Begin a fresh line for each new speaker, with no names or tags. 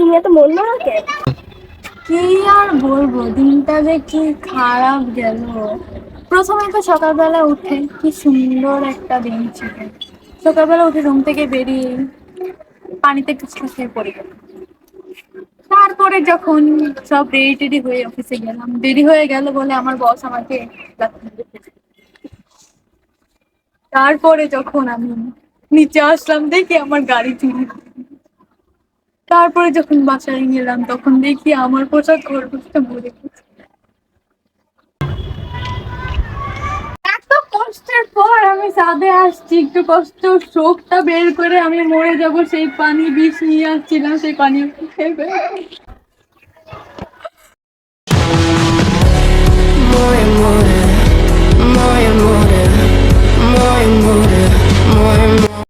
তুমি এত মন কি আর বলব? দিনটা যে কি খারাপ গেল। প্রথমে তো সকালবেলা উঠে কি সুন্দর একটা দিন ছিল। সকালবেলা উঠে রুম থেকে বেরিয়ে পানিতে পড়ে গেল তারপরে যখন সব রেডি টেডি হয়ে অফিসে গেলাম, দেরি হয়ে গেল বলে আমার বস আমাকে তারপরে যখন আমি নিচে আসলাম, দেখি আমার গাড়ি চুরি। তারপরে যখন বাসায় গেলাম, তখন দেখি আমার পোশাক খরগোশটা মরে গেছে। কষ্টের পর আমি সাদে আসছি, একটু কষ্ট, শোকটা বের করে আমি মরে যাব, সেই পানি বিষ নিয়ে আসছিলাম, সেই পানি খেয়ে